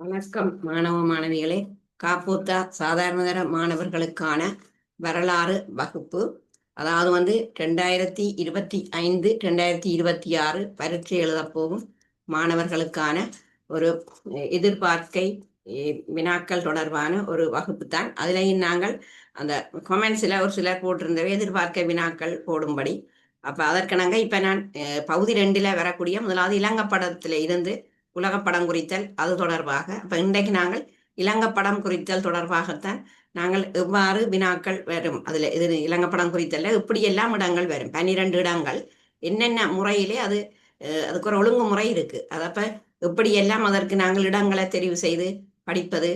வணக்கம் மாணவ மாணவிகளே. காப்போத்தா சாதாரணதர மாணவர்களுக்கான வரலாறு வகுப்பு. அதாவது வந்து ரெண்டாயிரத்தி இருபத்தி ஐந்து ரெண்டாயிரத்தி இருபத்தி ஆறு பரீட்சை எழுதப்போகும் மாணவர்களுக்கான ஒரு எதிர்பார்க்கை வினாக்கள் தொடர்பான ஒரு வகுப்பு தான். அதிலையும் நாங்கள் அந்த கொமெண்ட்ஸில் ஒரு சிலர் போட்டிருந்தவை எதிர்பார்க்க வினாக்கள் போடும்படி. அப்போ அதற்கிணங்க இப்போ நான் பகுதி ரெண்டில் வரக்கூடிய முதலாவது இலங்கப்படத்தில் இருந்து உலகப்படம் குறித்தல் அது தொடர்பாக. அப்போ இன்றைக்கு நாங்கள் இலங்கப்படம் குறித்தல் தொடர்பாகத்தான் நாங்கள் எவ்வாறு வினாக்கள் வரும் அதில் இது இலங்கப்படம் குறித்தல்ல இப்படியெல்லாம் இடங்கள் வரும். பன்னிரெண்டு இடங்கள் என்னென்ன முறையிலே அது அதுக்கு ஒரு ஒழுங்குமுறை இருக்கு. அதப்ப எப்படியெல்லாம் அதற்கு நாங்கள் இடங்களை தெரிவு செய்து படிப்பது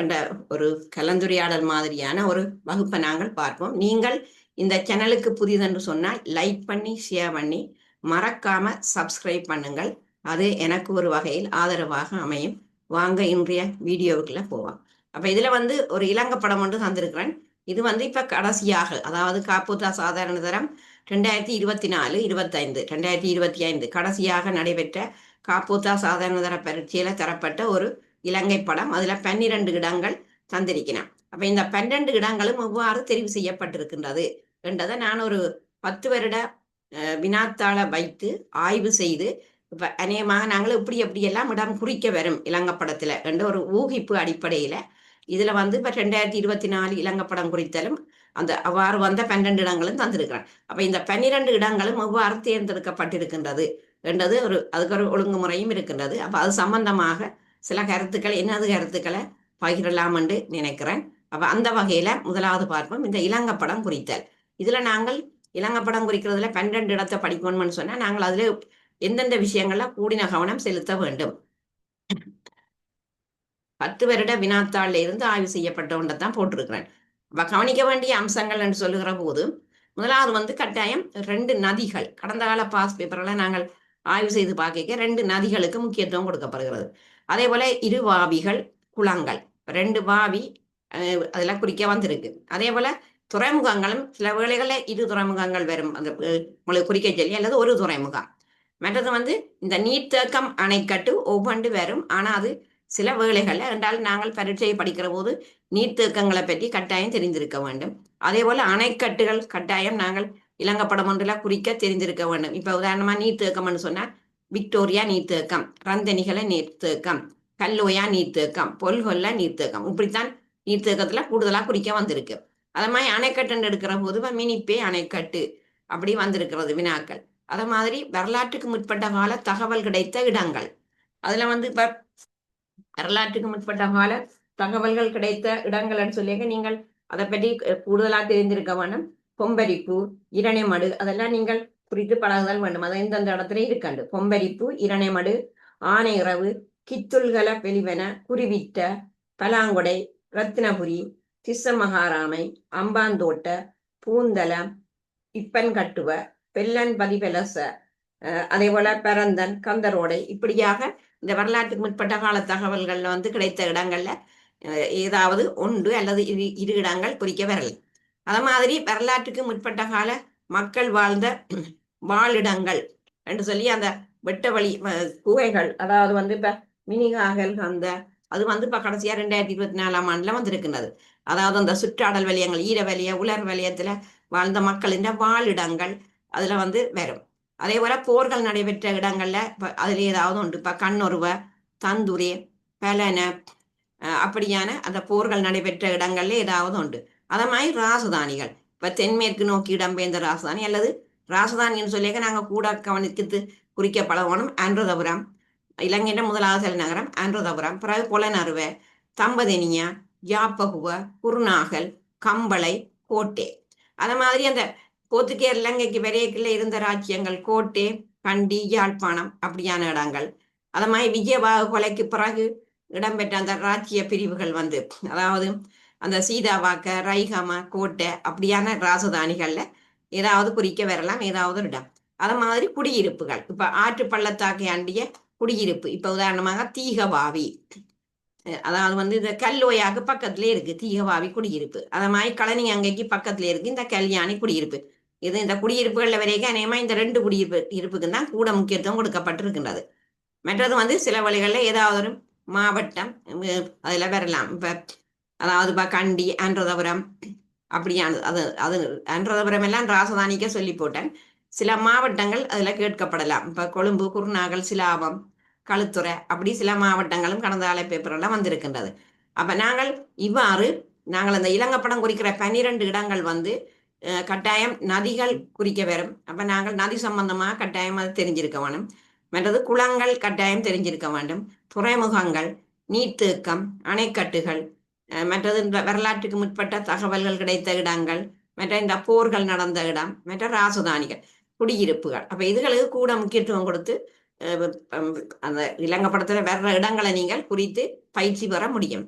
என்ற ஒரு கலந்துரையாடல் மாதிரியான ஒரு வகுப்பை நாங்கள் பார்ப்போம். நீங்கள் இந்த சேனலுக்கு புதிதென்று சொன்னால் லைக் பண்ணி ஷேர் பண்ணி மறக்காம சப்ஸ்கிரைப் பண்ணுங்கள். அது எனக்கு ஒரு வகையில் ஆதரவாக அமையும். வாங்க இன்றைய வீடியோவுக்குள்ள போவோம். அப்ப இதுல வந்து ஒரு இலங்கை படம் ஒன்று தந்திருக்கிறேன். இது வந்து இப்ப கடைசியாக அதாவது காப்பூத்தா சாதாரண தரம் ரெண்டாயிரத்தி இருபத்தி நாலு இருபத்தைந்து ரெண்டாயிரத்தி இருபத்தி ஐந்து கடைசியாக நடைபெற்ற காப்பூத்தா சாதாரண தர பரீட்சையில தரப்பட்ட ஒரு இலங்கை படம். அதுல பன்னிரண்டு இடங்கள் தந்திருக்கிறேன் அப்ப இந்த பன்னிரண்டு இடங்களும் எவ்வாறு தெரிவு செய்யப்பட்டிருக்கின்றது என்றதை நான் ஒரு பத்து வருட வினாத்தாள வைத்து ஆய்வு செய்து இப்ப அநேகமாக நாங்கள் இப்படி எப்படி எல்லாம் இடம் குறிக்க வரும் இலங்கப்படத்துல என்ற ஒரு ஊகிப்பு அடிப்படையில இதுல வந்து இப்ப ரெண்டாயிரத்தி இருபத்தி நாலு இலங்கப்படம் குறித்தலும் அந்த அவ்வாறு வந்த பன்னெண்டு இடங்களும் தந்திருக்கிறேன். அப்ப இந்த பன்னிரண்டு இடங்களும் எவ்வாறு தேர்ந்தெடுக்கப்பட்டிருக்கின்றது என்றது ஒரு அதுக்கு ஒரு ஒழுங்குமுறையும் இருக்கின்றது. அப்ப அது சம்பந்தமாக சில கருத்துக்கள் என்னது கருத்துக்களை பகிரலாம் என்று நினைக்கிறேன். அப்ப அந்த வகையில முதலாவது பார்ப்போம் இந்த இலங்கப்படம் குறித்தல். இதுல நாங்கள் இலங்கப்படம் குறிக்கிறதுல பன்னிரண்டு இடத்தை படிக்கணும்னு சொன்னா நாங்கள் அதுல எந்தெந்த விஷயங்கள்ல கூடின கவனம் செலுத்த வேண்டும்? பத்து வருட வினாத்தாள்ல இருந்து ஆய்வு செய்யப்பட்ட ஒன்றை தான் போட்டிருக்கிறேன். கவனிக்க வேண்டிய அம்சங்கள் என்று சொல்லுகிற போது முதலாவது வந்து கட்டாயம் ரெண்டு நதிகள். கடந்த கால பாஸ் பேப்பர்ல நாங்கள் ஆய்வு செய்து பார்க்க ரெண்டு நதிகளுக்கு முக்கியத்துவம் கொடுக்கப்படுகிறது. அதே போல இரு வாவிகள் குளங்கள். ரெண்டு வாவி அஹ், குறிக்க வந்திருக்கு. அதே போல துறைமுகங்களும் சில வேளைகளில் இரு துறைமுகங்கள் வரும். அந்த உங்களுக்கு குறிக்க சொல்லி அல்லது ஒரு துறைமுகம். மற்றது வந்து இந்த நீர்த்தேக்கம் அணைக்கட்டு ஒவ்வொன்று வரும். ஆனால் அது சில வேலைகளில் என்றால் நாங்கள் பரீட்சையை படிக்கிற போது நீர்த்தேக்கங்களை பற்றி கட்டாயம் தெரிந்திருக்க வேண்டும். அதே போல அணைக்கட்டுகள் கட்டாயம் நாங்கள் இலங்கப்படம் ஒன்றில் குறிக்க தெரிந்திருக்க வேண்டும். இப்போ உதாரணமா நீர்த்தேக்கம்னு சொன்னால் விக்டோரியா நீர்த்தேக்கம் ரந்தனிகள நீர்த்தேக்கம் கல்லோயா நீர்த்தேக்கம் பொல்கொல்ல நீர்த்தேக்கம் இப்படித்தான் நீர்த்தேக்கத்தில் கூடுதலாக குறிக்க வந்திருக்கு. அதே மாதிரி அணைக்கட்டுன்னு எடுக்கிற போது மினிப்பே அணைக்கட்டு அப்படி வந்திருக்கிறது வினாக்கள். அத மாதிரி வரலாற்றுக்கு முற்பட்ட கால தகவல் கிடைத்த இடங்கள். அதுல வந்து இப்ப வரலாற்றுக்கு முற்பட்ட கால தகவல்கள் கிடைத்த இடங்கள்னு சொல்லியிருக்க நீங்கள் அதை பற்றி கூடுதலாக கூடுதலா தெரிந்திருக்க வேணும். கொம்பரிப்பு இரணைமடு அதெல்லாம் நீங்கள் குறித்து பழகுதல் வேண்டும். அதை இந்தந்த இடத்துல இருக்கண்டு. கொம்பரிப்பு இரணைமடு ஆனையிறவு கித்துள்கல வெளிவன குருவிட்ட பலாங்குடை ரத்னபுரி திஸ்ஸ மகாராமை அம்பாந்தோட்ட பூந்தலம் இப்பன் கட்டுவ பெல்லன் பதிபெலச அதே போல பரந்தன் கந்தரோடை இப்படியாக இந்த வரலாற்றுக்கு முற்பட்ட கால தகவல்கள்ல வந்து கிடைத்த இடங்கள்ல ஏதாவது ஒன்று அல்லது இரு இரு இடங்கள் குறிக்க வரலாம் அத மாதிரி வரலாற்றுக்கு முற்பட்ட கால மக்கள் வாழ்ந்த வாழிடங்கள் என்று சொல்லி அந்த வெட்ட வழி குகைகள் அதாவது வந்து இப்ப மினிகாகல் அந்த அது வந்து இப்ப கடைசியா ரெண்டாயிரத்தி இருபத்தி நாலாம் ஆண்டுல வந்திருக்கிறது அதாவது அந்த சுற்றாடல் வலயங்கள் ஈர வலய உலர் வலயத்துல வாழ்ந்த மக்களின் வாழிடங்கள் அதுல வந்து வரும். அதே போல போர்கள் நடைபெற்ற இடங்கள்ல இப்ப அதுல ஏதாவது உண்டு. இப்ப கண்ணுருவ தந்துரி பலன அப்படியான அந்த போர்கள் நடைபெற்ற இடங்கள்ல ஏதாவது உண்டு. அத மாதிரி ராசதானிகள். இப்ப தென்மேற்கு நோக்கி இடம்பெயர்ந்த ராசதானி அல்லது ராசதானின்னு சொல்லிக்க நாங்க கூட கவனித்து குறிக்க பழகணும் ஆண்ட்ரதபுரம் இலங்கையின் முதலாவது நகரம் ஆண்ட்ரதபுரம். பிறகு புலனறுவ தம்பதெனியா யாப்பகுவ குருநாகல் கம்பளை கோட்டை. அந்த மாதிரி அந்த போர்த்துகேயர் இலங்கைக்கு விரையக்கில் இருந்த ராஜ்யங்கள் கோட்டை கண்டி யாழ்ப்பாணம் அப்படியான இடங்கள். அத மாதிரி விஜயபாகு கொலைக்கு பிறகு இடம்பெற்ற அந்த ராஜ்ய பிரிவுகள் வந்து அதாவது அந்த சீதாவாக்க ரைகம கோட்டை அப்படியான ராசதானிகள்ல ஏதாவது குறிக்க வரலாம் ஏதாவது ஒரு இடம் அத மாதிரி குடியிருப்புகள். இப்ப ஆற்று பள்ளத்தாக்கை அண்டிய குடியிருப்பு. இப்ப உதாரணமாக தீகவாவி அதாவது வந்து இந்த கல்லோயாக்கு பக்கத்துல இருக்கு தீகவாவி குடியிருப்பு. அத மாதிரி கழனி அங்கைக்கு பக்கத்துல இருக்கு இந்த கல்யாணி குடியிருப்பு. இது இந்த குடியிருப்புகள்ல வரைக்கும் அநேகமா இந்த ரெண்டு குடியிருப்பு இருப்புக்கு தான் கூட முக்கியத்துவம் கொடுக்கப்பட்டிருக்கின்றது. மற்றது வந்து சில வழிகளில் ஏதாவது ஒரு மாவட்டம் அதில் வரலாம். இப்போ அதாவது இப்போ கண்டி அன்றதபுரம் அப்படியானது அது அது அன்றதபுரம் எல்லாம் ராசதானிக்க சொல்லி போட்டேன் சில மாவட்டங்கள் அதில் கேட்கப்படலாம். இப்போ கொழும்பு குருநாகல் சிலாபம் களுத்துறை அப்படி சில மாவட்டங்களும் கடந்த கால பேப்பரெல்லாம் வந்திருக்கின்றது. அப்போ நாங்கள் இவ்வாறு நாங்கள் அந்த இளங்கப்படம் குறிக்கிற பன்னிரண்டு இடங்கள் வந்து கட்டாயம் நதிகள் குறிக்க வரும் அப்ப நாங்கள் நதி சம்பந்தமாக கட்டாயம் அது தெரிஞ்சிருக்க வேணும் மற்றது குளங்கள் கட்டாயம் தெரிஞ்சிருக்க வேண்டும். துறைமுகங்கள் நீர்த்தேக்கம் அணைக்கட்டுகள் மற்றது இந்த வரலாற்றுக்கு முற்பட்ட தகவல்கள் கிடைத்த இடங்கள் மற்ற இந்த போர்கள் நடந்த இடம் மற்ற ராசதானிகள் குடியிருப்புகள். அப்ப இதுகளுக்கு கூட முக்கியத்துவம் கொடுத்து அந்த இலங்கை படத்துல வர்ற இடங்களை நீங்கள் குறித்து பயிற்சி பெற முடியும்.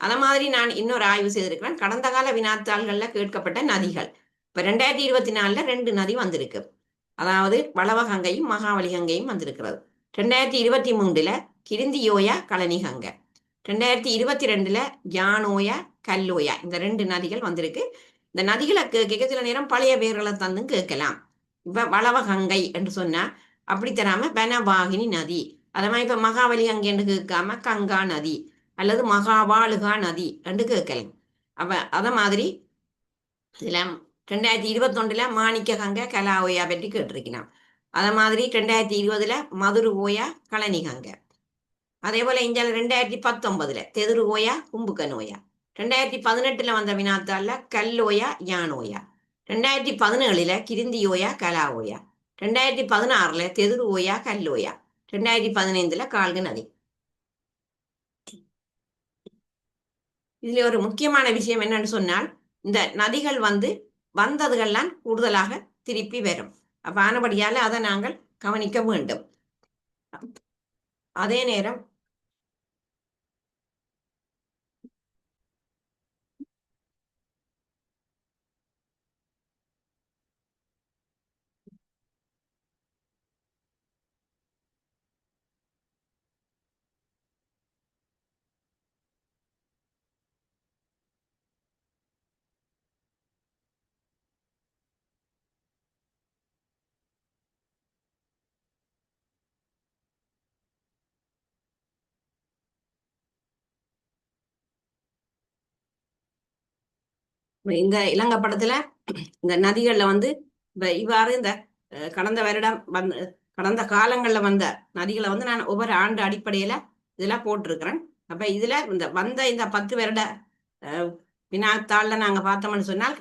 அந்த மாதிரி நான் இன்னொரு ஆய்வு செய்திருக்கிறேன். கடந்த கால வினாத்தாள்கள்ல கேட்கப்பட்ட நதிகள். இப்ப ரெண்டாயிரத்தி இருபத்தி நாலுல ரெண்டு நதி வந்திருக்கு. அதாவது வளவகங்கையும் மகாவலி கங்கையும் வந்திருக்கிறது. ரெண்டாயிரத்தி இருபத்தி மூன்றுல கிருந்தியோயா கழனிகங்கை. ரெண்டாயிரத்தி இருபத்தி ரெண்டுல ஜானோயா கல்லோயா இந்த ரெண்டு நதிகள் வந்திருக்கு. இந்த நதிகளை கேட்க சில நேரம் பழைய பேர்களை தந்தும் கேட்கலாம். இப்ப வளவகங்கை என்று சொன்னா அப்படி தராம பெனவாகினி நதி. அது மாதிரி இப்ப மகாவலி கங்கை என்று கேட்காம கங்கா நதி அல்லது மகாவாளுகா நதி என்று கேட்கலாம். அப்ப அத மாதிரி இதுல ரெண்டாயிரத்தி இருபத்தொண்டுல மாணிக்க கங்கை கலாஓயா பற்றி கேட்டிருக்கலாம் அதே மாதிரி ரெண்டாயிரத்தி இருபதுல மதுரு ஓயா கழனி கங்கை. அதே போல இந்தியால ரெண்டாயிரத்தி பத்தொன்பதுல தெதுரு ஓயா கும்புக்க நோயா ரெண்டாயிரத்தி பதினெட்டுல வந்த வினாத்தால கல்லோயா யானோயா ரெண்டாயிரத்தி பதினேழுல கிருந்தியோயா கலாஓயா ரெண்டாயிரத்தி பதினாறுல தெதுரு ஓயா கல்லோயா ரெண்டாயிரத்தி பதினைந்துல கால்கு நதி இதுல ஒரு முக்கியமான விஷயம் என்னன்னு சொன்னால் இந்த நதிகள் வந்து வந்ததுகள்லாம் கூடுதலாக திருப்பி வரும். அப்ப ஆனபடியால அதை நாங்கள் கவனிக்க வேண்டும். அதே நேரம் இந்த இலங்கை படத்துல இந்த நதிகள்ல வந்து இவ்வாறு இந்த கடந்த வருடம் வந்து கடந்த காலங்கள்ல வந்த நதிகளை வந்து நான் ஒவ்வொரு ஆண்டு அடிப்படையில இதெல்லாம் போட்டிருக்கிறேன். அப்ப இதுல இந்த வந்த இந்த பத்து வருட வினாத்தாள்ல நாங்க பார்த்தோம்னு சொன்னால்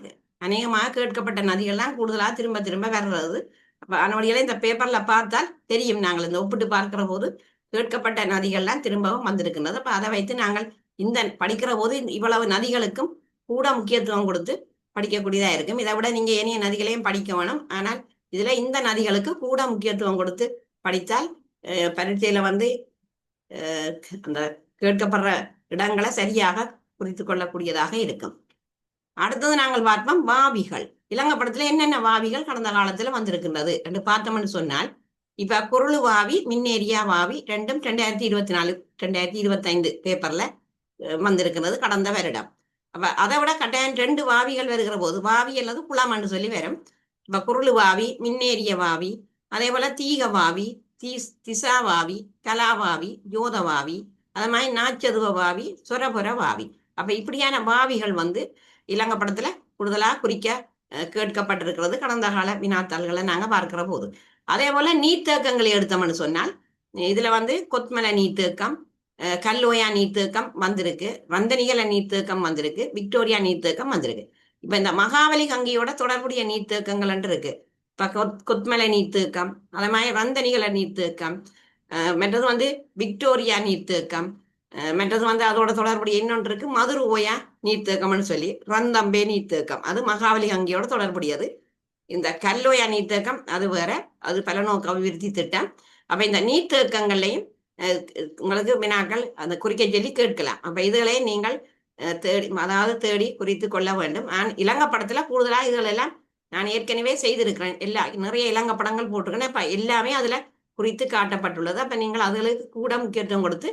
அநேகமாக கேட்கப்பட்ட நதிகள்லாம் கூடுதலா திரும்ப திரும்ப வர்றது. அப்ப அதனுடைய இந்த பேப்பர்ல பார்த்தால் தெரியும் நாங்கள் இந்த ஒப்பிட்டு பார்க்கிற போது கேட்கப்பட்ட நதிகள்லாம் திரும்பவும் வந்திருக்கின்றது. அப்ப அதை வைத்து நாங்கள் இந்த படிக்கிற போது இவ்வளவு நதிகளுக்கும் கூட முக்கியத்துவம் கொடுத்து படிக்கக்கூடியதா இருக்கும். இதை விட நீங்க ஏனைய நதிகளையும் படிக்க வேணும். ஆனால் இதுல இந்த நதிகளுக்கு கூட முக்கியத்துவம் கொடுத்து படித்தால் பரீட்சையில வந்து அந்த கேட்கப்படுற இடங்களை சரியாக குறித்து கொள்ளக்கூடியதாக இருக்கும். அடுத்தது நாங்கள் பார்ப்போம் வாவிகள். இலங்கை படத்துல என்னென்ன வாவிகள் கடந்த காலத்துல வந்திருக்கின்றது என்று பார்த்தோம்னு சொன்னால் இப்ப குருளு வாவி மின்னேரியா வாவி ரெண்டும் ரெண்டாயிரத்தி இருபத்தி நாலு ரெண்டாயிரத்தி இருபத்தி ஐந்து பேப்பர்ல வந்திருக்கிறது கடந்த வருடம். அப்ப அதை விட கட்டாயம் ரெண்டு வாவிகள் வருகிற போது வாவி அல்லது குளம்னு சொல்லி வரும். இப்ப குருளு வாவி மின்னேரிய வாவி அதே போல தீக வாவி தீ திசா வாவி கலாவாவி ஜோத வாவி அது மாதிரி நாச்சதுவ வாவி சுரபுர வாவி. அப்ப இப்படியான வாவிகள் வந்து இலங்கை படத்துல கூடுதலா குறிக்க கேட்கப்பட்டிருக்கிறது கடந்த கால வினாத்தாள்களை நாங்க பார்க்கிற போது. அதே போல நீர்த்தேக்கங்களை எடுத்தோம்னு சொன்னால் இதுல வந்து கொத்மலை நீர்த்தேக்கம் கல்லோயா நீர்த்தேக்கம் வந்திருக்கு. வந்தனிகல நீர்த்தேக்கம் வந்திருக்கு. விக்டோரியா நீர்த்தேக்கம் வந்திருக்கு. இப்ப இந்த மகாவலி கங்கையோட தொடர்புடைய நீர்த்தேக்கங்கள் இருக்கு. இப்ப கொத்மலை நீர்த்தேக்கம் அதே மாதிரி வந்தனிகல நீர்த்தேக்கம் மற்றது வந்து விக்டோரியா நீர்த்தேக்கம் மற்றது வந்து அதோட தொடர்புடைய இன்னொன்று இருக்கு. மதுரு ஓயா நீர்த்தேக்கம்னு சொல்லி ரந்தம்பே நீர்த்தேக்கம். அது மகாவலி கங்கையோட தொடர்புடையது. இந்த கல்லோயா நீர்த்தேக்கம் அது வேற. அது பலநோக்கு அபிவிருத்தி திட்டம். அப்ப இந்த நீர்த்தேக்கங்கள்லையும் உங்களுக்கு வினாக்கள் அந்த குறிக்க சொல்லி கேட்கலாம். அப்ப இதுகளை நீங்கள் தேடி அதாவது தேடி குறித்து கொள்ள வேண்டும். நான் இலங்கை படத்துல கூடுதலா இதுகள் எல்லாம் நான் ஏற்கனவே செய்திருக்கிறேன். எல்லா நிறைய இலங்கை படங்கள் போட்டிருக்கேன் இப்ப எல்லாமே அதுல குறித்து காட்டப்பட்டுள்ளது. அப்ப நீங்கள் அதுகளுக்கு கூட முக்கியத்துவம் கொடுத்து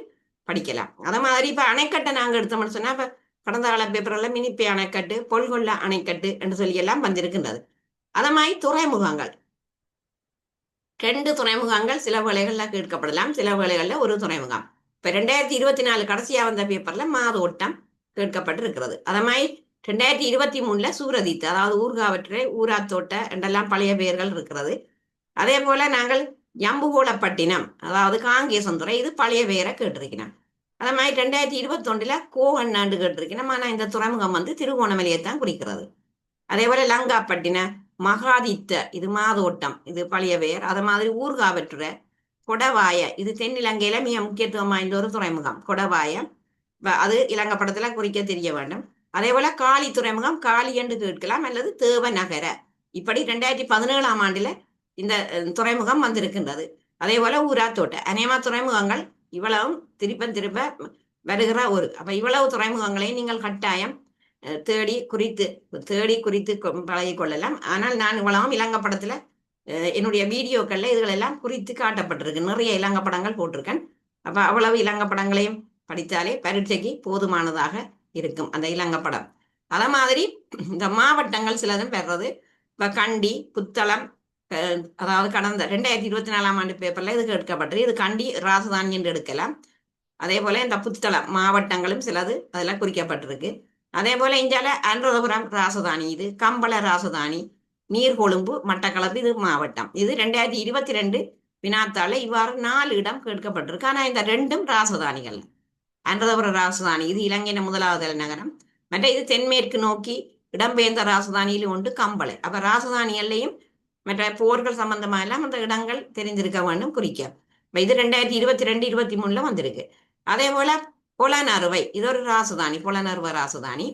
படிக்கலாம். அத மாதிரி இப்ப அணைக்கட்டை நாங்க எடுத்தோம்னு சொன்னா இப்ப கடந்த கால பேப்பர்ல மினிப்பி அணைக்கட்டு பொல்கொல்ல அணைக்கட்டு என்று சொல்லி எல்லாம் வந்திருக்கின்றது. அத மாதிரி துறைமுகங்கள் ரெண்டு துறைமுகங்கள் சில வேலைகளில் கேட்கப்படலாம் சில வேலைகளில் ஒரு துறைமுகம். இப்போ ரெண்டாயிரத்தி இருபத்தி நாலு கடைசியாக வந்த பேப்பரில் மாதோட்டம் கேட்கப்பட்டிருக்கிறது. அதே மாதிரி ரெண்டாயிரத்தி இருபத்தி மூணுல சூரதித்து அதாவது ஊர்காவற்றை ஊராத்தோட்ட என்றெல்லாம் பழைய பெயர்கள் இருக்கிறது. அதே போல நாங்கள் எம்புகோளப்பட்டினம் அதாவது காங்கேசந்துறை இது பழைய பெயரை கேட்டிருக்கிறோம். அதே மாதிரி ரெண்டாயிரத்தி இருபத்தொன்னுல கோவண்ணாண்டு கேட்டிருக்கிறோம். ஆனால் இந்த துறைமுகம் வந்து திருகோணமலையை தான் குறிக்கிறது. அதே போல லங்காப்பட்டினம் மகாதித்த இது மாதோட்டம் இது பழைய பெயர் அது மாதிரி ஊர்காவற்ற கொடவாய இது தென்னிலங்கையில மிக முக்கியத்துவம் வாய்ந்த ஒரு துறைமுகம். கொடவாய அது இலங்கை படத்துல குறிக்க தெரிய வேண்டும். அதே போல காளி துறைமுகம் காளி என்று கேட்கலாம் அல்லது தேவநகர இப்படி ரெண்டாயிரத்தி பதினேழாம் ஆண்டுல இந்த துறைமுகம் வந்திருக்கின்றது. அதே போல ஊராத்தோட்ட அநேகமா துறைமுகங்கள் இவ்வளவும் திருப்ப திருப்ப வருகிற ஒரு அப்ப இவ்வளவு துறைமுகங்களையும் நீங்கள் கட்டாயம் தேடி குறித்து தேடி குறித்து கொ- கொள்ளலாம். ஆனால் நான் இவ்வளவும் இலங்கப்படத்துல என்னுடைய வீடியோக்கள்ல இதுகளெல்லாம் குறித்து காட்டப்பட்டிருக்கு. நிறைய இலங்கப்படங்கள் போட்டிருக்கேன். அப்ப அவ்வளவு இலங்கப்படங்களையும் படித்தாலே பரீட்சைக்கு போதுமானதாக இருக்கும் அந்த இலங்கப்படம் அத மாதிரி இந்த மாவட்டங்கள் சிலதும் பெறது இப்ப கண்டி புத்தளம் அதாவது கடந்த ரெண்டாயிரத்தி இருபத்தி நாலாம் ஆண்டு பேப்பர்ல இது கேட்கப்பட்டது இது கண்டி ராசதானி என்று எடுக்கலாம். அதே போல இந்த புத்தளம் மாவட்டங்களும் சிலது அதெல்லாம் குறிக்கப்பட்டிருக்கு. அதே போல இந்தியால அனுராதபுரம் ராசதானி இது கம்பள ராசதானி நீர்கொழும்பு மட்டக்களப்பு இது மாவட்டம். இது ரெண்டாயிரத்தி இருபத்தி ரெண்டு வினாத்தால இவ்வாறு நாலு இடம் கேட்கப்பட்டிருக்கு. ஆனா இந்த ரெண்டும் ராசதானிகள். அனுராதபுரம் ராசதானி இது இலங்கையின் முதலாவது தலைநகரம் மற்ற இது தென்மேற்கு நோக்கி இடம்பெயர்ந்த ராசதானியில் உண்டு கம்பளை. அப்ப ராசதானி எல்லையும் மற்ற போர்கள் சம்பந்தமா எல்லாம் அந்த இடங்கள் தெரிந்திருக்க வேண்டும் குறிக்க. இப்ப இது ரெண்டாயிரத்தி இருபத்தி ரெண்டு இருபத்தி மூணுல வந்திருக்கு. அதே போல புலனறுவை. இது ஒரு ராசதானி புலனறுவ ராசதானி.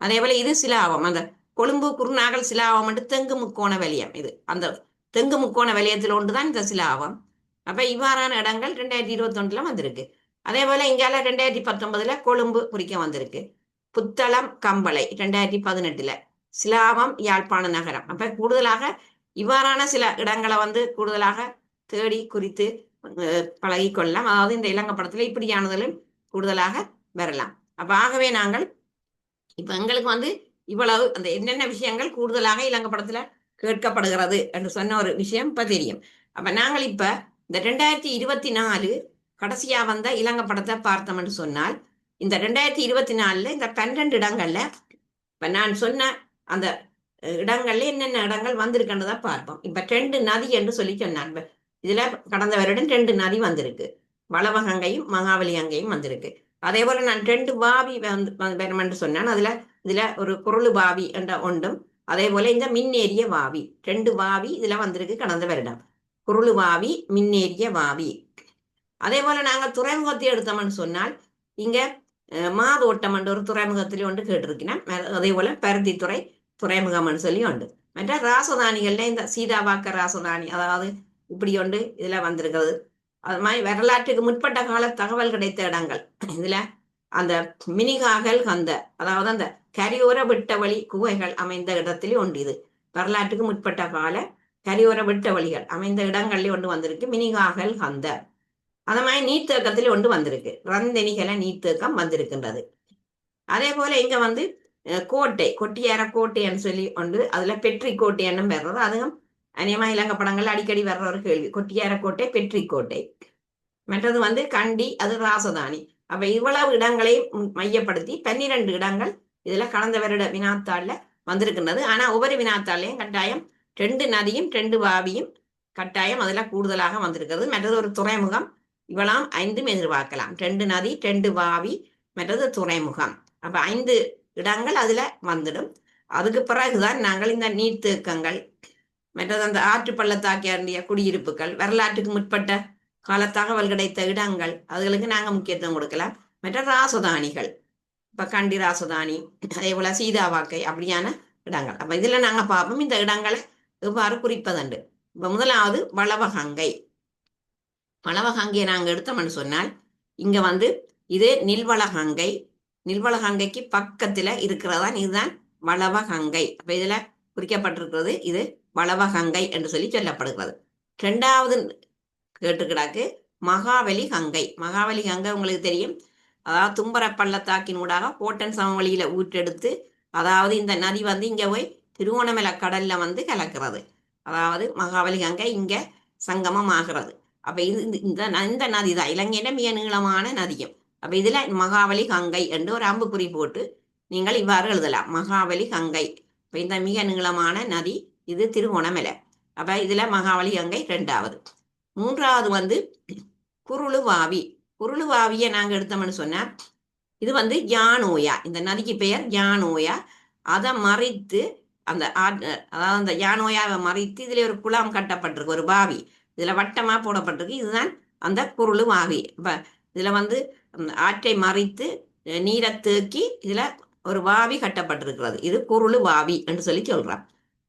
அதே போல இது சிலாவம். அந்த கொழும்பு குருநாகல் சிலாவம் என்று தெங்கு முக்கோண வலயம் இது. அந்த தெங்கு முக்கோண வலயத்தில் ஒன்றுதான் இந்த சிலாவம். அப்ப இவ்வாறான இடங்கள் ரெண்டாயிரத்தி இருபத்தி ஒன்றுல வந்திருக்கு. அதே போல இங்கால ரெண்டாயிரத்தி பத்தொன்பதுல கொழும்பு குறிக்க வந்திருக்கு. புத்தளம் கம்பளை ரெண்டாயிரத்தி பதினெட்டுல. சிலாவம் யாழ்ப்பாண நகரம். அப்ப கூடுதலாக இவ்வாறான சில இடங்களை வந்து கூடுதலாக தேடி குறித்து பழகி கொள்ளலாம் அதாவது இந்த இலங்கப்படத்துல இப்படியானதிலும் கூடுதலாக வரலாம். அப்ப ஆகவே நாங்கள் இப்ப எங்களுக்கு வந்து இவ்வளவு அந்த என்னென்ன விஷயங்கள் கூடுதலாக இலங்கப்படத்துல கேட்கப்படுகிறது என்று சொன்ன ஒரு விஷயம் இப்ப தெரியும். அப்ப நாங்கள் இப்ப இந்த ரெண்டாயிரத்தி இருபத்தி நாலு கடைசியா வந்த இலங்கப்படத்தை பார்த்தோம் என்று சொன்னால் இந்த ரெண்டாயிரத்தி இருபத்தி நாலுல இந்த பன்னெண்டு இடங்கள்ல இப்ப நான் சொன்ன அந்த இடங்கள்ல என்னென்ன இடங்கள் வந்திருக்கின்றதை பார்ப்போம். இப்ப ரெண்டு நதி என்று சொல்லி சொன்னான் இதுல கடந்த வருடம் ரெண்டு நதி வந்திருக்கு. வளவகங்கையும் மகாவலி அங்கையும் வந்திருக்கு. அதே போல நான் ரெண்டு பாவி வந்து வந்து என்று சொன்னேன். அதுல இதுல ஒரு குரலு பாவி என்ற ஒன்றும் அதே போல இந்த மின்னேறிய வாவி ரெண்டு வாவி இதுல வந்திருக்கு கடந்த வருடம். குருளு வாவி மின்னேறிய வாவி. அதே போல நாங்கள் துறைமுகத்தை எடுத்தோம்னு சொன்னால் இங்க மாதோட்டம் என்ற ஒரு துறைமுகத்திலே ஒன்று கேட்டிருக்கிறேன். அதே போல பருத்தித்துறை துறைமுகம்னு சொல்லி உண்டு. மற்ற ராசதானிகள்ல இந்த சீதாவாக்க ராசதானி அதாவது இப்படி ஒன்று இதுல வந்திருக்கிறது. அது மாதிரி வரலாற்றுக்கு முற்பட்ட கால தகவல் கிடைத்த இடங்கள். இதுல அந்த மினிகாகல் கந்த அதாவது அந்த கரையோர விட்ட வழி குகைகள் அமைந்த இடத்திலே ஒன்று இது. வரலாற்றுக்கு முற்பட்ட கால கரையோர விட்ட வழிகள் அமைந்த இடங்கள்ல ஒன்று வந்திருக்கு மினிகாகல் கந்த. அந்த மாதிரி நீர்த்தேக்கத்திலே ஒன்று வந்திருக்கு. ரந்தெனிகல நீர்த்தேக்கம் வந்திருக்கின்றது. அதே போல இங்க வந்து கோட்டை கொட்டியார கோட்டைன்னு சொல்லி ஒன்று அதுல பெற்றி கோட்டைன்னு வர்றது அதுவும் அநேகமா இலங்கை படங்கள் அடிக்கடி வர்ற ஒரு கேள்வி. கொட்டியார கோட்டை கோட்டை. மற்றது வந்து கண்டி அது ராசதானி. அப்ப இவ்வளவு இடங்களை மையப்படுத்தி பன்னிரண்டு இடங்கள் இதுல கடந்த வருட வினாத்தாள்ல வந்திருக்கின்றது. ஆனா ஒவ்வொரு வினாத்தாள்லயும் கட்டாயம் ரெண்டு நதியும் ரெண்டு வாவியும் கட்டாயம் அதுல கூடுதலாக வந்திருக்கிறது. மற்றது ஒரு துறைமுகம். இவ்வளவு ஐந்தும் எதிர்பார்க்கலாம். ரெண்டு நதி ரெண்டு வாவி மற்றது துறைமுகம். அப்ப ஐந்து இடங்கள் அதுல வந்துடும். அதுக்கு பிறகுதான் நாங்கள் இந்த நீர்த்தேக்கங்கள் மற்றது அந்த ஆற்று பள்ளத்தாக்கிய குடியிருப்புகள் வரலாற்றுக்கு முற்பட்ட கால தகவல் கிடைத்த இடங்கள் அதுகளுக்கு நாங்கள் முக்கியத்துவம் கொடுக்கலாம். மற்ற ராசதானிகள் இப்போ கண்டி ராசதானி அதே போல சீதாவாக்கை அப்படியான இடங்கள். அப்போ இதில் நாங்கள் பார்ப்போம். இந்த இடங்களை எவ்வாறு குறிப்பதுண்டு இப்போ முதலாவது வளவகங்கை. வளவகங்கையை நாங்கள் எடுத்தோம்னு சொன்னால் இங்கே வந்து இது நில்வளகங்கை. நில்வளகங்கைக்கு பக்கத்தில் இருக்கிறதான் இதுதான் வளவகங்கை. அப்போ இதில் குறிக்கப்பட்டிருக்கிறது இது வளவகங்கை என்று சொல்லி சொல்லப்படுகிறது. ரெண்டாவது கேட்டுக்கிடாக்கு மகாவலி கங்கை. மகாவலி கங்கை உங்களுக்கு தெரியும். அதாவது தும்பர பள்ளத்தாக்கின் ஊடாக போட்டன் சமவெளியில ஊற்றெடுத்து அதாவது இந்த நதி வந்து இங்க போய் திருவோணமலை கடல்ல வந்து கலக்கிறது. அதாவது மகாவலி கங்கை இங்க சங்கமம் ஆகிறது அப்ப இது இந்த- இந்த இந்த நதி தான். இலங்கையில மிக நீளமான நதியும். அப்ப இதுல மகாவலி கங்கை என்று ஒரு அம்புக்குறி போட்டு நீங்கள் இவ்வாறு எழுதலாம். மகாவலி கங்கை. இப்ப இந்த மிக நீளமான நதி இது திருகோணமலை. அப்ப இதுல மகாவலி கங்கை ரெண்டாவது. மூன்றாவது வந்து குருளுவாவி. குருளுவாவியை நாங்க எடுத்தோம்னு சொன்னா இது வந்து யானோயா. இந்த நதிக்கு பெயர் யானோயா. அதை மறித்து அந்த அதாவது அந்த யானோயாவை மறித்து இதுல ஒரு குளம் கட்டப்பட்டிருக்கு ஒரு பாவி. இதுல வட்டமா போடப்பட்டிருக்கு. இதுதான் அந்த குருளு வாவி இப்ப இதுல வந்து ஆற்றை மறித்து நீரை தேக்கி இதுல ஒரு வாவி கட்டப்பட்டிருக்கிறது. இது குருளு வாவி என்று சொல்லி சொல்றான்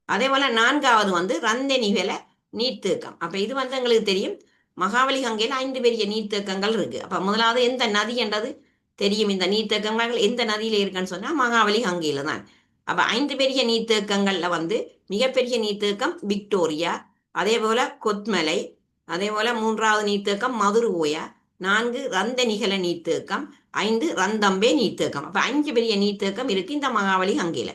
அதே போல நான்காவது வந்து ரந்தனி ரந்தனிவெல நீர்த்தேக்கம். அப்ப இது வந்து எங்களுக்கு தெரியும். மகாவலி கங்கையில் ஐந்து பெரிய நீர்த்தேக்கங்கள் இருக்கு. அப்ப முதலாவது எந்த நதி என்றது? தெரியும். இந்த நீர்த்தேக்கங்கள் எந்த நதியில இருக்குன்னு சொன்னா மகாவலி கங்கையில தான். அப்ப ஐந்து பெரிய நீர்த்தேக்கங்கள்ல வந்து மிகப்பெரிய நீர்த்தேக்கம் விக்டோரியா அதே போல கொத்மலை அதே போல மூன்றாவது நீர்த்தேக்கம் மதுருவோயா நான்கு ரந்தனிகல நீர்த்தேக்கம் ஐந்து ரந்தம்பே நீர்த்தேக்கம். அப்ப அஞ்சு பெரிய நீர்த்தேக்கம் இருக்கு இந்த மகாவலி கங்கையில.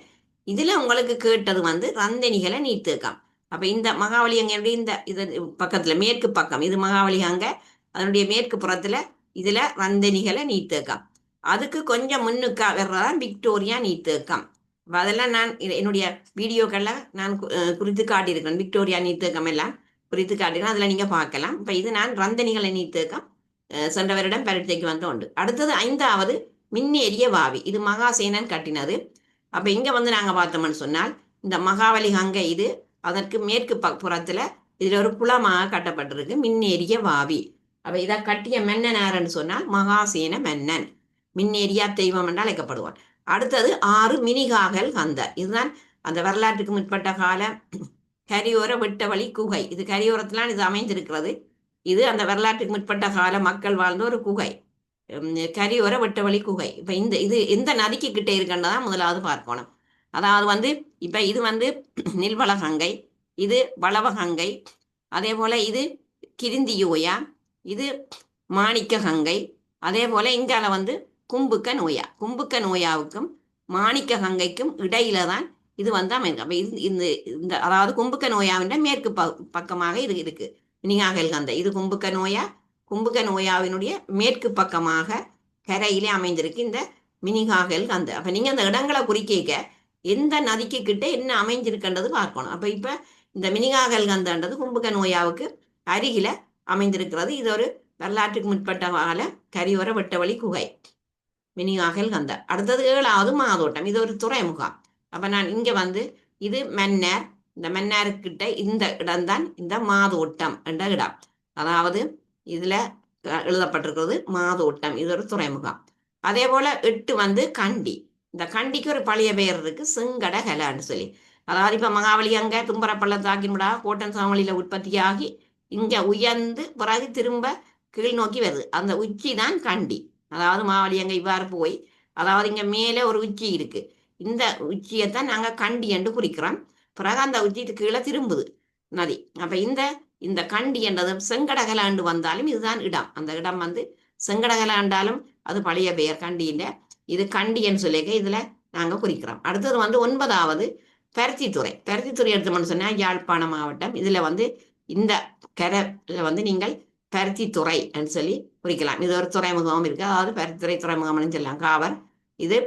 இதுல உங்களுக்கு கேட்டது வந்து ரந்தனிகளை நீர்த்தேக்கம் அப்ப இந்த மகாவலி அங்கே இந்த இது பக்கத்துல மேற்கு பக்கம் இது மகாவலி அங்க அதனுடைய மேற்கு புறத்துல இதுல ரந்தனிகளை நீர்த்தேக்கம் அதுக்கு கொஞ்சம் முன்னுக்கா வர்றதான் விக்டோரியா நீர்த்தேக்கம் அதெல்லாம் நான் இது- என்னுடைய வீடியோக்கள்ல நான் குறித்து காட்டியிருக்கேன் விக்டோரியா நீர்த்தேக்கம் எல்லாம் குறித்து காட்டினா அதுல நீங்க பார்க்கலாம். இப்ப இது நான் ரந்தனிகளை நீர்த்தேக்கம் அஹ் சென்ற வருடம் பரீட்சைக்கு வந்து உண்டு அடுத்தது ஐந்தாவது மின்னேறிய வாவி இது மகாசேனன் கட்டினது. அப்ப இங்க வந்து நாங்க பார்த்தோம்னு சொன்னால் இந்த மகாவலி கங்கை இது அதற்கு மேற்கு ப- புறத்துல இதுல ஒரு குளமாக கட்டப்பட்டிருக்கு மின்னேறிய வாவி. அப்ப இதை கட்டிய மன்னன் சொன்னால் மகாசேன மன்னன். மின்னேறியா தெய்வம் என்று அழைக்கப்படுவான். அடுத்தது ஆறு மினிகாகல் கந்த இதுதான் அந்த வரலாற்றுக்கு முற்பட்ட கால கரியோர வெட்டவழி குகை. இது கரியோரத்திலான் இது அமைந்திருக்கிறது. இது அந்த வரலாற்றுக்கு முற்பட்ட கால மக்கள் வாழ்ந்த ஒரு குகை. கரியோர வெட்டவழி குகை. இப்போ இந்த இது எந்த நதிக்கு கிட்ட இருக்குன்றதான் முதலாவது பார்க்கணும். அதாவது வந்து இப்போ இது வந்து நில்வள கங்கை இது வளவ கங்கை அதே போல் இது கிரிந்தியோயா இது மாணிக்க கங்கை அதே போல் இங்கால வந்து கும்புக்க நோயா. கும்புக்க நோயாவுக்கும் மாணிக்க கங்கைக்கும் இடையில தான் இது வந்து அமைங்க அப்போ இது இந்த இந்த அதாவது கும்புக்க நோயாவின் மேற்கு ப பக்கமாக இது இருக்கு. மினிகாகல் கந்தை. இது கும்புக்க நோயா கும்புக்க நோயாவினுடைய மேற்கு பக்கமாக கரையிலே அமைந்திருக்கு. இந்த மினிகாகல் கந்து அப்ப நீங்க அந்த இடங்களை குறிக்க எந்த நதிக்கு கிட்ட என்ன அமைஞ்சிருக்குன்றது பார்க்கணும். அப்ப இப்ப இந்த மினிகாகல் கந்தன்றது கும்புக நோயாவுக்கு அருகில அமைந்திருக்கிறது. இது ஒரு வரலாற்றுக்கு முற்பட்ட கால கரியோர வெட்டவழி குகை. மினிகாகல் கந்த. அடுத்தது ஏழாவது மாதோட்டம். இது ஒரு துறைமுகம். அப்ப நான் இங்க வந்து இது மன்னர். இந்த மன்னாருக்கிட்ட இந்த இடம்தான் இந்த மாதோட்டம் என்ற இடம். அதாவது இதுல எழுதப்பட்டிருக்கிறது மாதோட்டம். இது ஒரு துறைமுகம். அதே போல எட்டு வந்து கண்டி. இந்த கண்டிக்கு ஒரு பழைய பெயர் இருக்கு. செங்கடகலன்னு சொல்லி. அதாவது இப்ப மகாவலி அங்க தும்பர பள்ளத்தாக்கின் கோட்டன் சாமலியில உற்பத்தியாகி இங்க உயர்ந்து பிறகு திரும்ப கீழ் நோக்கி வருது. அந்த உச்சி தான் கண்டி. அதாவது மாவலி அங்க இவ்வாறு போய் அதாவது இங்க மேலே ஒரு உச்சி இருக்கு. இந்த உச்சியைத்தான் நாங்க கண்டி என்று குறிக்கிறோம். பிறகு அந்த உச்சிக்கு கீழே திரும்புது. நதி. அப்ப இந்த இந்த கண்டி என்றது செங்கடகலாண்டு வந்தாலும் இதுதான் இடம். அந்த இடம் வந்து செங்கடகலாண்டாலும் அது பழைய பெயர் கண்டியின் இது கண்டின்னு சொல்லிக்க இதுல நாங்க குறிக்கிறோம். அடுத்தது வந்து ஒன்பதாவது பருத்தித்துறை. பருத்தித்துறை எடுத்தோம்னு சொன்னா யாழ்ப்பாணம் மாவட்டம். இதுல வந்து இந்த கரை வந்து நீங்கள் பருத்தித்துறை என்று சொல்லி குறிக்கலாம். இது ஒரு துறைமுகம் இருக்கு. அதாவது பருத்தித்துறை துறைமுகம்னு சொல்லலாம். காவர் இது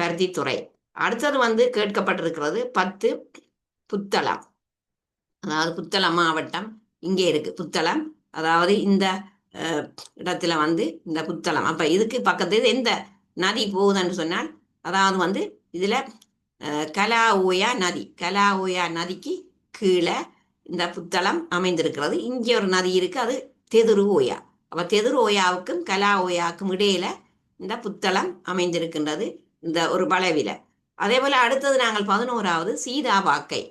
பருத்தித்துறை. அடுத்தது வந்து கேட்கப்பட்டிருக்கிறது பத்து புத்தளம். அதாவது புத்தளம் மாவட்டம். இங்கே இருக்கு புத்தளம். அதாவது இந்த இடத்துல வந்து இந்த புத்தளம். அப்ப இதுக்கு பக்கத்து எந்த நதி போகுதுன்னு சொன்னால் அதாவது வந்து இதுல கலா கலாஓயா நதி. கலாஓயா நதிக்கு கீழே இந்த புத்தளம் அமைந்திருக்கிறது. இங்கே ஒரு நதி இருக்கு அது தெதுரு ஓயா அப்ப தெதுரு ஓயாவுக்கும் கலா ஓயாவுக்கும் இடையில இந்த புத்தளம் அமைந்திருக்கின்றது இந்த ஒரு வளைவில. அதே போல அடுத்தது நாங்கள் பதினோராவது சீதாபாக்கை.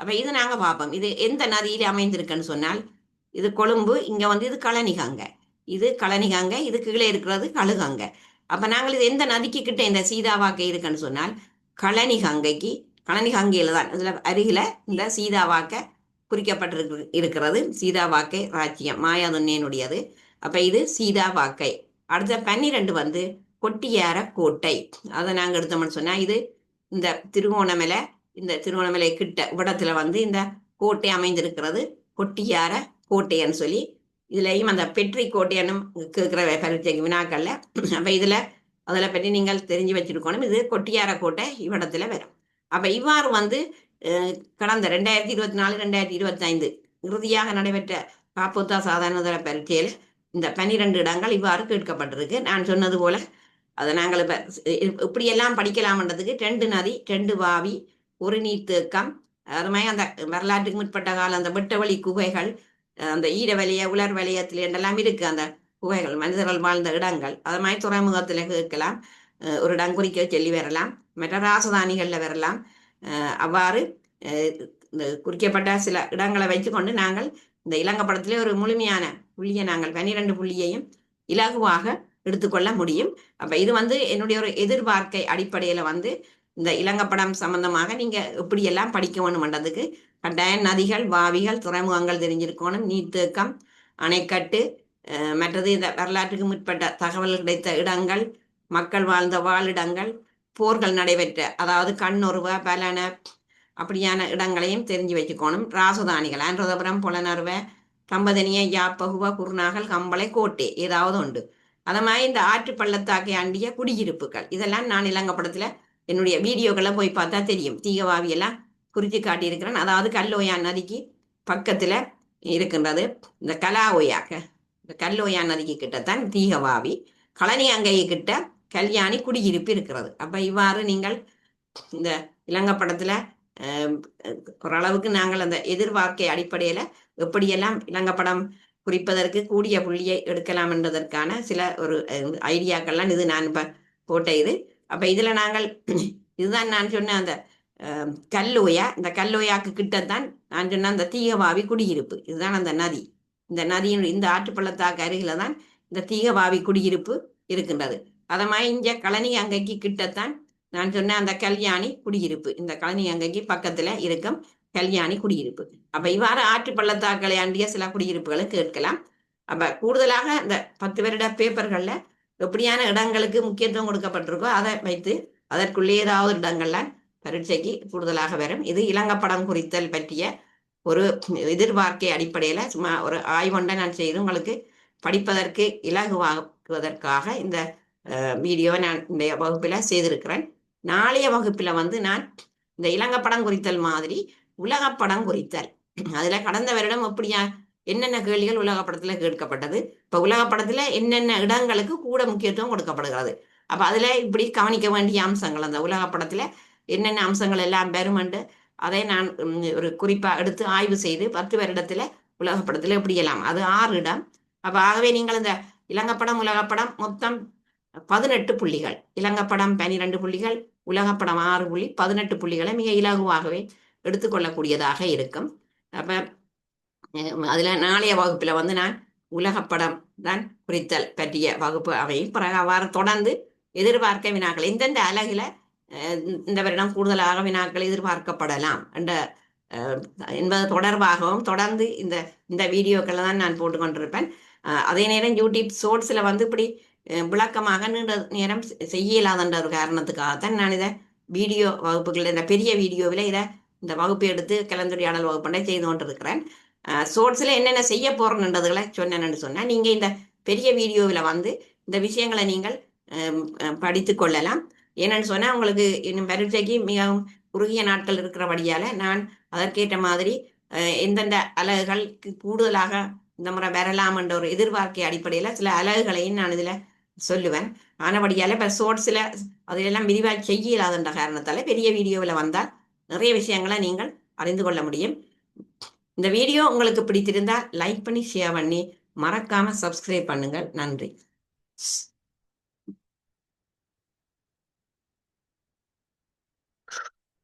அப்ப இது நாங்க பார்ப்போம். இது எந்த நதியில அமைந்திருக்குன்னு சொன்னால் இது கொழும்பு இங்க வந்து இது கழனிகாங்க. இது கழனிகாங்க இது கீழே இருக்கிறது கழுகங்கை. அப்ப நாங்கள் இது எந்த நதிக்கு கிட்ட இந்த சீதாவாக்கை இருக்குன்னு சொன்னால் கழனி கங்கைக்கு கழனி தான். இதுல அருகில இந்த சீதாவாக்க குறிக்கப்பட்டிருக்கு இருக்கிறது. சீதாவாக்கை ராஜ்யம் மாயாதுன்னையனுடையது. அப்ப இது சீதாவாக்கை அடுத்த பன்னிரெண்டு வந்து கொட்டியார கோட்டை. அதை நாங்கள் எடுத்தோம்னு சொன்னா இது இந்த திருகோணமலை இந்த திருவோணமலை கிட்ட விடத்துல வந்து இந்த கோட்டை அமைந்திருக்கிறது. கொட்டியார கோட்டைன்னு சொல்லி இதுலயும் அந்த பெட்ரி கோட்டையனும் கேட்கிற பரீட்சைக்கு வினாக்கள்ல. அப்ப இதுல அதில் பற்றி நீங்கள் தெரிஞ்சு வச்சிருக்கணும். இது கொட்டியார கோட்டை இவ்விடத்துல வரும். அப்ப இவ்வாறு வந்து கடந்த ரெண்டாயிரத்தி இருபத்தி நாலு ரெண்டாயிரத்தி இருபத்தி ஐந்து இறுதியாக நடைபெற்ற காப்போத்தா சாதாரணதர பரீட்சையில் இந்த பன்னிரண்டு இடங்கள் இவ்வாறு கேட்கப்பட்டிருக்கு. நான் சொன்னது போல அதை நாங்கள் இப்போ இப்படியெல்லாம் படிக்கலாம்ன்றதுக்கு ரெண்டு நதி ரெண்டு வாவி ஒரு நீர்த்தேக்கம். அது மாதிரி அந்த வரலாற்றுக்கு முற்பட்ட காலம் அந்த வெட்டவழி குகைகள் அந்த ஈர வலைய உலர் வலையத்தில் என்றெல்லாம் இருக்கு அந்த குகைகள் மனிதர்கள் வாழ்ந்த இடங்கள். அது மாதிரி துறைமுகத்தில் கேட்கலாம். ஒரு இடம் குறிக்க சொல்லி வரலாம். மற்ற ராசதானிகளில் வரலாம். அவ்வாறு இந்த குறிக்கப்பட்ட சில இடங்களை வைத்துக்கொண்டு நாங்கள் இந்த இலங்கப்படத்திலே ஒரு முழுமையான புள்ளியை நாங்கள் பன்னிரண்டு புள்ளியையும் இலகுவாக எடுத்துக்கொள்ள முடியும். அப்ப இது வந்து என்னுடைய ஒரு எதிர்பார்க்கை அடிப்படையில வந்து இந்த இலங்கப்படம் சம்பந்தமாக நீங்க எப்படியெல்லாம் படிக்க வேணும்ன்றதுக்கு கட்டாய நதிகள் வாவிகள் துறைமுகங்கள் தெரிஞ்சிருக்கணும் நீர்த்தேக்கம் அணைக்கட்டு மற்றது இந்த வரலாற்றுக்கு முற்பட்ட தகவல் கிடைத்த இடங்கள் மக்கள் வாழ்ந்த வாழிடங்கள் போர்கள் நடைபெற்ற அதாவது கண்ணுருவ பலன அப்படியான இடங்களையும் தெரிஞ்சு வச்சுக்கணும். ராசதானிகள் ஆன்றதபுரம் புலனருவ கம்பதனிய யாப்பகுவ குருநாகல் கம்பளை கோட்டை ஏதாவது உண்டு அதை மாதிரி இந்த ஆற்று பள்ளத்தாக்கை அண்டிய குடியிருப்புகள். இதெல்லாம் நான் இலங்கப்படத்துல என்னுடைய வீடியோக்களை போய் பார்த்தா தெரியும். தீகவாவியெல்லாம் குறித்து காட்டியிருக்கிறேன். அதாவது கல்லோயா நதிக்கு பக்கத்தில் இருக்கின்றது. இந்த கலாஓயாக இந்த கல்லோயா நதிக்கு கிட்டத்தான் தீகவாவி களனியங்கை கிட்ட கல்யாணி குடியிருப்பு இருக்கிறது. அப்போ இவ்வாறு நீங்கள் இந்த இலங்கை படத்தில் ஓரளவுக்கு நாங்கள் அந்த எதிர்பார்க்கை அடிப்படையில் எப்படியெல்லாம் இலங்கப்படம் குறிப்பதற்கு கூடிய புள்ளியை எடுக்கலாம் என்பதற்கான சில ஒரு ஐடியாக்கள்லாம் இது நான் இப்போ போட்ட இது. அப்ப இதுல நாங்கள் இதுதான் நான் சொன்ன அந்த கல்லோயா. இந்த கல்லோயாக்கு கிட்டத்தான் நான் சொன்ன அந்த தீகவாவி குடியிருப்பு. இதுதான் அந்த நதி. இந்த நதியின் இந்த ஆற்றுப்பள்ளத்தாக்கு அருகில தான் இந்த தீகவாவி குடியிருப்பு இருக்கின்றது. அத மாதிரி இங்க கழனி அங்கைக்கு கிட்டத்தான் நான் சொன்ன அந்த கல்யாணி குடியிருப்பு. இந்த கழனி அங்கைக்கு பக்கத்துல இருக்கும் கல்யாணி குடியிருப்பு. அப்ப இவ்வாறு ஆற்று பள்ளத்தாக்களை அண்டிய சில குடியிருப்புகளை கேட்கலாம். அப்ப கூடுதலாக இந்த பத்து வருட பேப்பர்கள்ல எப்படியான இடங்களுக்கு முக்கியத்துவம் கொடுக்கப்பட்டிருக்கோ அதை வைத்து அதற்குள்ளே ஏதாவது இடங்கள்ல பரீட்சைக்கு கூடுதலாக வரும். இது இலங்கப்படம் குறித்தல் பற்றிய ஒரு எதிர்பார்க்கை அடிப்படையில சும்மா ஒரு ஆய்வொண்டை நான் செய்து உங்களுக்கு படிப்பதற்கு இலகுவாக்குவதற்காக இந்த வீடியோவை நான் இந்த வகுப்பில் செய்திருக்கிறேன். நாளைய வகுப்பில் வந்து நான் இந்த இலங்கப்படம் குறித்தல் மாதிரி உலகப்படம் குறித்தல். அதுல கடந்த வருடம் எப்படியா என்னென்ன கேள்விகள் உலகப்படத்துல கேட்கப்பட்டது? இப்ப உலகப்படத்துல என்னென்ன இடங்களுக்கு கூட முக்கியத்துவம் கொடுக்கப்படுகிறது? அப்ப அதுல இப்படி கவனிக்க வேண்டிய அம்சங்கள் அந்த உலகப்படத்துல என்னென்ன அம்சங்கள் எல்லாம் பெருமண்டு அதை நான் ஒரு குறிப்பா எடுத்து ஆய்வு செய்து பத்து வருடத்துல உலகப்படத்துல எப்படி எல்லாம் அது ஆறு இடம். அப்ப ஆகவே நீங்கள் இந்த இலங்கப்படம் உலகப்படம் மொத்தம் பதினெட்டு புள்ளிகள். இலங்கப்படம் பனிரெண்டு புள்ளிகள் உலகப்படம் ஆறு புள்ளி பதினெட்டு புள்ளிகளை மிக இலகுவாகவே எடுத்துக்கொள்ளக்கூடியதாக இருக்கும். அப்ப அதில் நாளைய வகுப்பில் வந்து நான் உலகப்படம் தான் குறித்தல் பற்றிய வகுப்பு அமையும். பிறகு அவ்வாறு தொடர்ந்து எதிர்பார்க்க வினாக்கள் எந்தெந்த அலகில் இந்த வருடம் கூடுதலாக வினாக்கள் எதிர்பார்க்கப்படலாம் என்ற என்பது தொடர்பாகவும் தொடர்ந்து இந்த இந்த வீடியோக்களை தான் நான் போட்டு கொண்டிருப்பேன். அதே நேரம் யூடியூப் ஷோர்ட்ஸில் வந்து இப்படி விளக்கமாக நீண்ட நேரம் செய்ய இயலாதன்ற ஒரு காரணத்துக்காகத்தான் நான் இதை வீடியோ வகுப்புகள் இந்த பெரிய வீடியோவில் இதை இந்த வகுப்பு எடுத்து கலந்துரையாடல் வகுப்பண்டை செய்து கொண்டிருக்கிறேன். ஷோர்ட்ஸில் என்னென்ன செய்ய போகிறோன்றதுகளை சொன்னேன்னு சொன்னால் நீங்கள் இந்த பெரிய வீடியோவில் வந்து இந்த விஷயங்களை நீங்கள் படித்து கொள்ளலாம். ஏன்னு சொன்னால் உங்களுக்கு இன்னும் பரீட்சைக்கு மிகவும் குறுகிய நாட்கள் இருக்கிறபடியால் நான் அதற்கேற்ற மாதிரி எந்தெந்த அலகுகளுக்கு கூடுதலாக இந்த முறை வரலாம் என்ற ஒரு எதிர்பார்க்கை அடிப்படையில் சில அலகுகளையும் நான் இதில் சொல்லுவேன். ஆனபடியால் இப்போ ஷோர்ட்ஸில் அதையெல்லாம் விரிவாக செய்ய காரணத்தால் பெரிய வீடியோவில் வந்தால் நிறைய விஷயங்களை நீங்கள் அறிந்து கொள்ள முடியும். இந்த வீடியோ உங்களுக்கு பிடித்திருந்தால் லைக் பண்ணி ஷேர் பண்ணி மறக்காம சப்ஸ்கிரைப் பண்ணுங்கள். நன்றி.